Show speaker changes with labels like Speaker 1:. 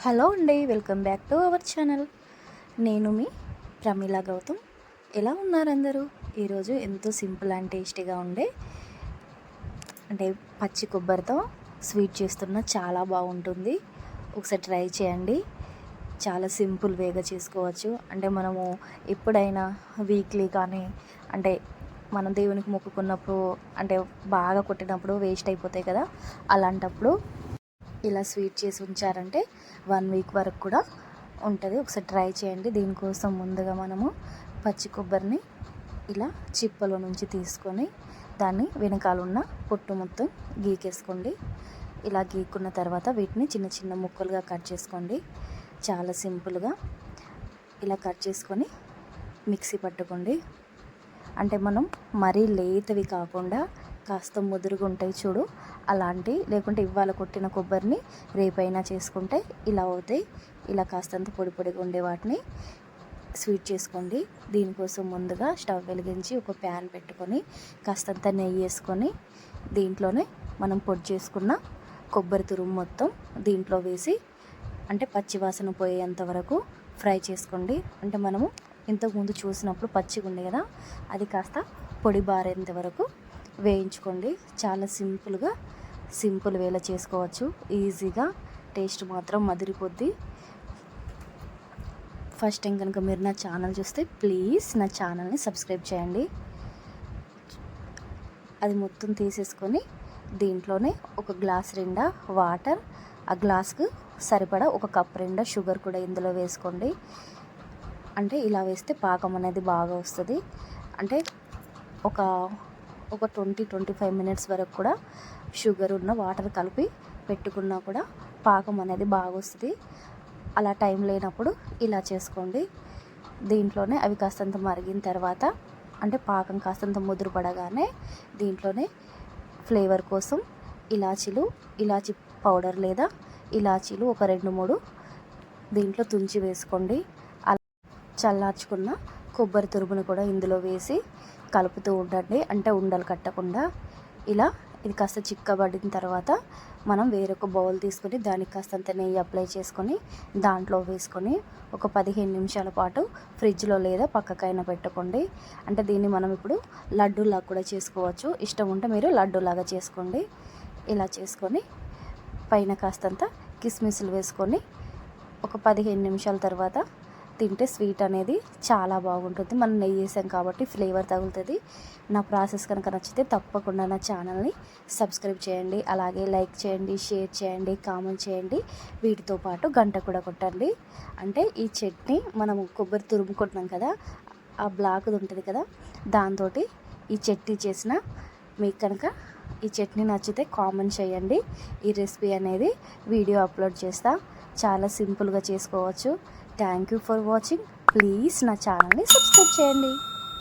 Speaker 1: Hello అండి welcome back to our channel. నేను మీ ప్రమీల గౌతమ్. ఎలా ఉన్నారు అందరూ? ఈరోజు ఎంతో సింపుల్ అండ్ టేస్టీగా ఉండే అంటే పచ్చి కొబ్బరితో స్వీట్ చేస్తున్న చాలా బాగుంటుంది. ఒకసారి ట్రై చేయండి. చాలా సింపుల్ వేగా చేసుకోవచ్చు. అంటే మనము ఎప్పుడైనా వీక్లీ కానీ అంటే మనం దేవునికి మొక్కుకున్నప్పుడు అంటే బాగా కొట్టినప్పుడు వేస్ట్ అయిపోతాయి కదా అలాంటప్పుడు ఇలా స్వీట్ చేసి ఉంచారంటే వన్ వీక్ వరకు కూడా ఉంటుంది. ఒకసారి ట్రై చేయండి. దీనికోసం ముందుగా మనము పచ్చి కొబ్బరిని ఇలా చిప్పలో నుంచి తీసుకొని దాన్ని వెనకాల ఉన్న పొట్టు మొత్తం గీకేసుకోండి. ఇలా గీక్కున్న తర్వాత వీటిని చిన్న చిన్న ముక్కలుగా కట్ చేసుకోండి. చాలా సింపుల్గా ఇలా కట్ చేసుకొని మిక్సీ పట్టుకోండి. అంటే మనం మరీ లేతవి కాకుండా కాస్త ముదురుగా ఉంటాయి చూడు. అలాంటి లేకుంటే ఇవాళ కొట్టిన కొబ్బరిని రేపైనా చేసుకుంటే ఇలా అవుతాయి. ఇలా కాస్తంత పొడి పొడిగా ఉండే వాటిని స్వీట్ చేసుకోండి. దీనికోసం ముందుగా స్టవ్ వెలిగించి ఒక ప్యాన్ పెట్టుకొని కాస్తంత నెయ్యి వేసుకొని దీంట్లోనే మనం పొడి చేసుకున్న కొబ్బరి తురుము మొత్తం దీంట్లో వేసి అంటే పచ్చివాసన పోయేంత వరకు ఫ్రై చేసుకోండి. అంటే మనము ఇంతకుముందు చూసినప్పుడు పచ్చిగా ఉండే కదా అది కాస్త పొడి బారేంత వరకు వేయించుకోండి. చాలా సింపుల్గా సింపుల్ వేలా చేసుకోవచ్చు. ఈజీగా టేస్ట్ మాత్రం మదిరిపోద్ది ఫస్ట్ టైం కనుక మీరు నా ఛానల్ చూస్తే ప్లీజ్ నా ఛానల్ని సబ్స్క్రైబ్ చేయండి. అది మొత్తం తీసేసుకొని దీంట్లోనే ఒక గ్లాస్ నిండా వాటర్ ఆ గ్లాస్కు సరిపడా ఒక కప్ నిండా షుగర్ కూడా ఇందులో వేసుకోండి. అంటే ఇలా వేస్తే పాకం అనేది బాగా వస్తుంది. అంటే ఒక ఒక ట్వంటీ ట్వంటీ ఫైవ్ మినిట్స్ వరకు కూడా షుగర్ ఉన్న వాటర్ కలిపి పెట్టుకున్నా కూడా పాకం అనేది బాగా వస్తుంది అలా టైం లేనప్పుడు ఇలా చేసుకోండి. దీంట్లోనే అవి కాస్తంత మరిగిన తర్వాత అంటే పాకం కాస్తంత ముదురుపడగానే దీంట్లోనే ఫ్లేవర్ కోసం ఇలాచీలు ఇలాచి పౌడర్ లేదా ఇలాచీలు ఒక రెండు మూడు దీంట్లో తుంచి వేసుకోండి. అలా చల్లార్చుకున్న కొబ్బరి తురుమును కూడా ఇందులో వేసి కలుపుతూ ఉండండి. అంటే ఉండలు కట్టకుండా. ఇలా ఇది కాస్త చిక్కబడిన తర్వాత మనం వేరొక బౌల్ తీసుకొని దానికి కాస్తంత నెయ్యి అప్లై చేసుకొని దాంట్లో వేసుకొని ఒక పదిహేను నిమిషాల పాటు ఫ్రిడ్జ్లో లేదా పక్కకైనా పెట్టుకోండి. అంటే దీన్ని మనం ఇప్పుడు లడ్డూలా కూడా చేసుకోవచ్చు. ఇష్టం ఉంటే మీరు లడ్డూలాగా చేసుకోండి. ఇలా చేసుకొని పైన కాస్తంత కిస్మిస్లు వేసుకొని ఒక పదిహేను నిమిషాల తర్వాత తింటే స్వీట్ అనేది చాలా బాగుంటుంది. మనం నెయ్యి వేసాం కాబట్టి ఫ్లేవర్ తగులుతుంది. నా ప్రాసెస్ కనుక నచ్చితే తప్పకుండా నా ఛానల్ని సబ్స్క్రైబ్ చేయండి. అలాగే లైక్ చేయండి షేర్ చేయండి కామెంట్ చేయండి. వీటితో పాటు గంట కూడా కొట్టండి. అంటే ఈ చట్నీ మనం కొబ్బరి తురుముకుంటున్నాం కదా ఆ బ్లాక్ది ఉంటుంది కదా దాంతో ఈ చట్నీ చేసిన మీకు కనుక ఈ చట్నీ నచ్చితే కామెంట్ చేయండి. ఈ రెసిపీ అనేది వీడియో అప్లోడ్ చేస్తా. చాలా సింపుల్గా చేసుకోవచ్చు. Thank you for watching please నా ఛానల్ని సబ్స్క్రైబ్ చేయండి.